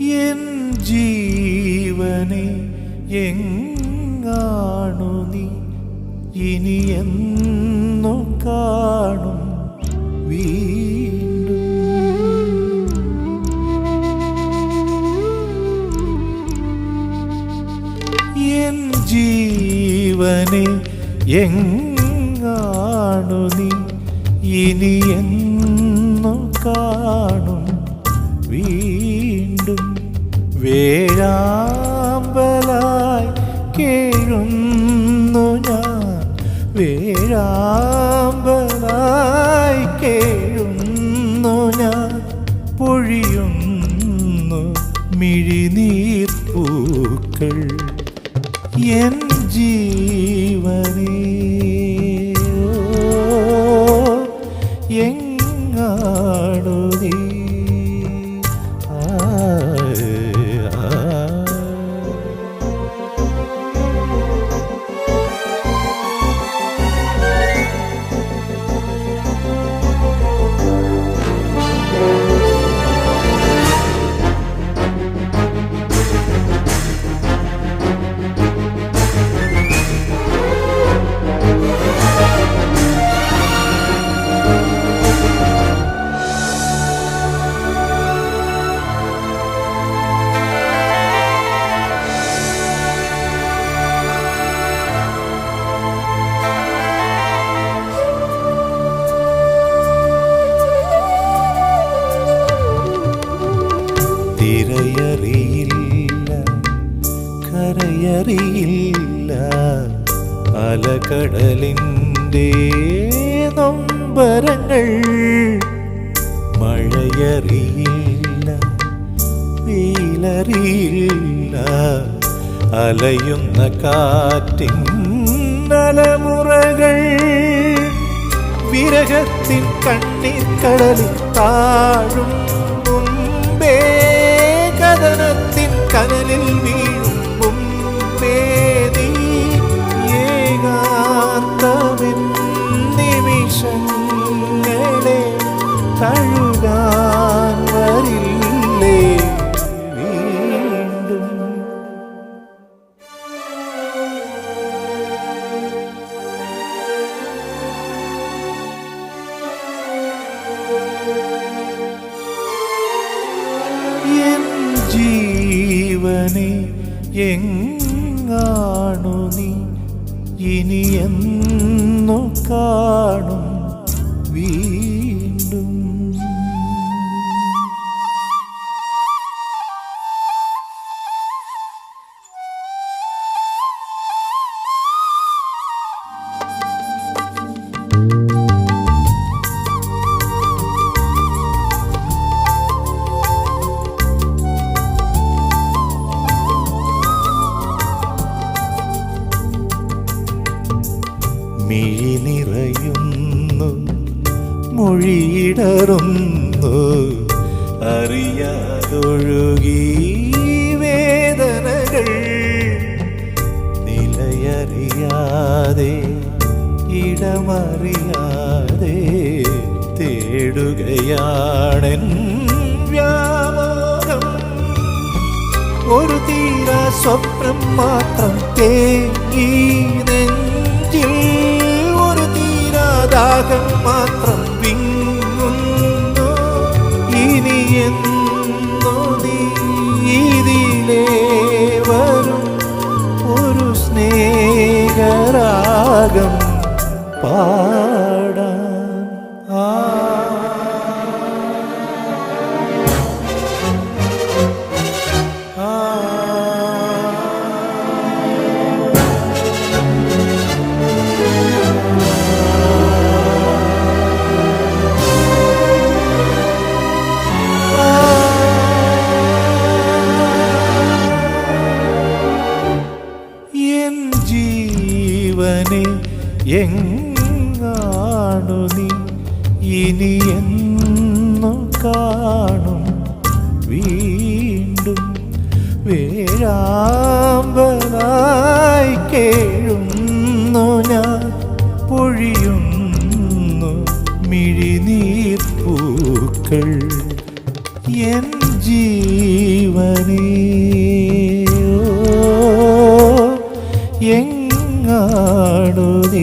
N ജീവനെ എങ്ങാണു നീ? ഇനി എന്നു കാണും വീണ്ടും. എൻ ജീവനെ എങ്ങാണു നീ? ഇനി എന്നു കാണും വേഴാമ്പലായി കേഴുന്നു ഞാൻ. വേഴാമ്പലായി കേഴുന്നു ഞാൻ. പൊഴിയുന്നു മിഴിനീർപ്പൂക്കൾ എൻ ജീവനേ. എങ്ങാണു കരയറിയില്ല അലകടലിന്റെ നൊമ്പരങ്ങൾ മഴയറിയില്ല. വെയിലറിയില്ല. അലയുന്ന കാറ്റിൻ നലമുറകൾ വിരഹത്തിൻ കണ്ണീർ കടലിൽ താഴും. തഴുകാൻ വരില്ലേ? വീണ്ടും. എൻ ജീവനെ എങ്ങാണു നീ ഇനി എന്നു കാണും? വീണ്ടും മിഴി നിറയുന്നു മൊഴിയിടറുന്നു അറിയാതൊഴുകി ഇടമറിയാതെ തേടുകയാണെൻ വ്യാമോഹം. ഒരു തീരാ സ്വപ്നം മാത്രം തേങ്ങി നെഞ്ചിൽ ഒരു തീരാദാഹം മാത്രം വിങ്ങുന്നു. ഇനി എന്നോ നീതിലേ വരും. ഒരു സ്നേഹരാഗം പാടാൻ ആ എൻ ജീവനെ എങ്ങാണു നീ. ഇനി എന്നു കാണും. വീണ്ടും വേഴാമ്പനായി കേഴുന്നു ഞാൻ. പൊഴിയുന്നു മിഴിനീർപ്പൂക്കൾ എൻ ജീവനേ. എങ്ങാടു നീ?